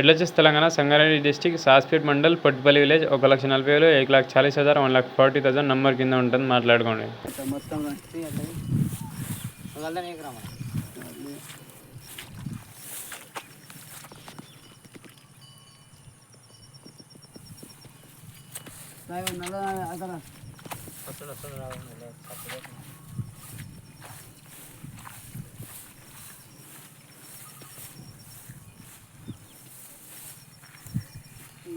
ఎడ్లచెస్ Telangana Sangareddy district Saspet mandal Pattupalli village ఒక లక్ష నలభై వేలు ఏక లాక్ చాలీస్ హజార్ one lakh forty thousand number కింద ఉంటుంది మాట్లాడుకోండి. అక్కడ